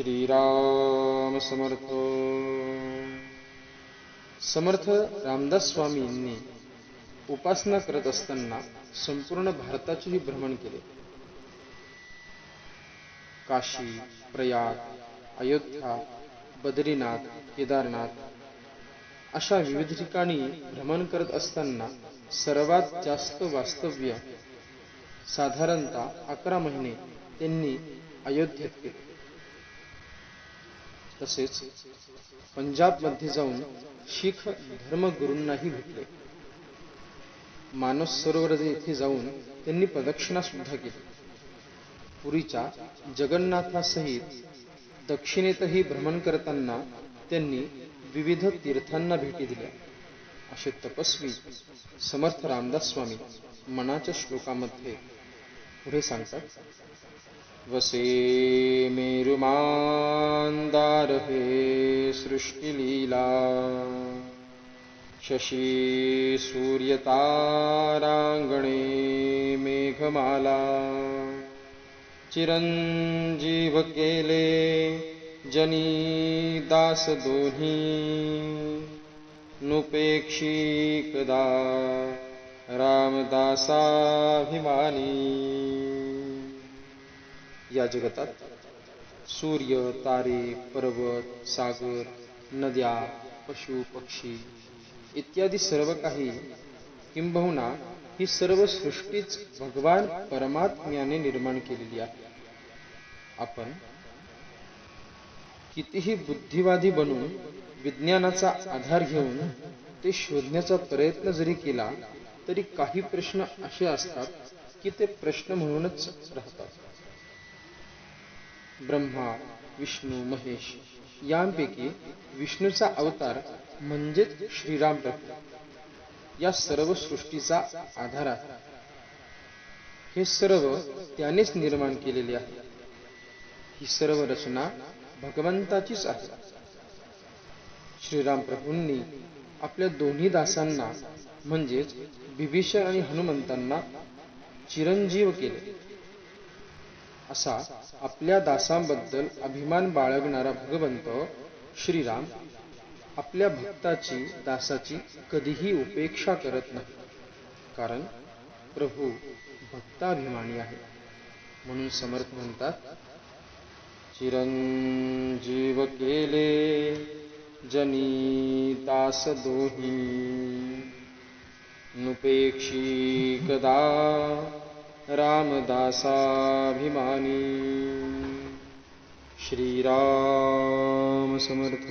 श्रीराम समर्थ। समर्थ रामदास स्वामींनी उपासना करत असताना संपूर्ण भारताचेही भ्रमण केले. काशी प्रयाग अयोध्या बद्रीनाथ केदारनाथ अशा विविध ठिकाणी भ्रमण करत असताना सर्वात जास्त वास्तव्य साधारणतः अकरा महिने त्यांनी अयोध्येत केले. तसेच पंजाबमध्ये जाऊन शीख धर्मगुरूंनाही भेटले. मानस सरोवर येथे जाऊन त्यांनी प्रदक्षिणा सुद्धा केली. पुरीच्या जगन्नाथासहित दक्षिणेतही भ्रमण करताना त्यांनी विविध तीर्थांना भेटी दिल्या. असे तपस्वी समर्थ रामदास स्वामी मनाच्या श्लोकामध्ये पुढे सांगतात वसे मेरुमांदार हे सृष्टिलीला शशी सूर्यतारांगणे मेघमाला। चिरंजीव केले जनी दास दोन्ही नुपेक्षी कदा रामदासाभिमानी। या जगतात सूर्य तारे पर्वत सागर नद्या पशु पक्षी इत्यादी सर्व काही किंबहुना ही सर्व सृष्टीच भगवान परमात्म्याने निर्माण केलेली आहे. आपण कितीही बुद्धिवादी बनून विज्ञानाचा आधार घेऊन ते शोधण्याचा प्रयत्न जरी केला तरी काही प्रश्न असे असतात की ते प्रश्न म्हणूनच राहतात. ब्रह्मा विष्णू महेश यांपैकी विष्णूचा अवतार म्हणजेच श्रीराम प्रभू या सर्व सृष्टीचा आधार आहे. हे सर्व त्यानेच निर्माण केलेले आहे. ही सर्व रचना भगवंताचीच आहे. श्रीराम प्रभूंनी आपल्या दोन्ही दासांना म्हणजेच बिभीषण आणि हनुमंतांना चिरंजीव केले. असा आपल्या दासांबद्दल अभिमान बाळगणारा भगवंत श्रीराम आपल्या भक्ताची दासाची कधीही उपेक्षा करत नाही. कारण प्रभू भक्ताभिमानी आहे. म्हणून समर्थ म्हणतात चिरंजीव केले जनीदास दोही नुपेक्षी कदा रामदासाभिमानी। श्रीराम समर्थ।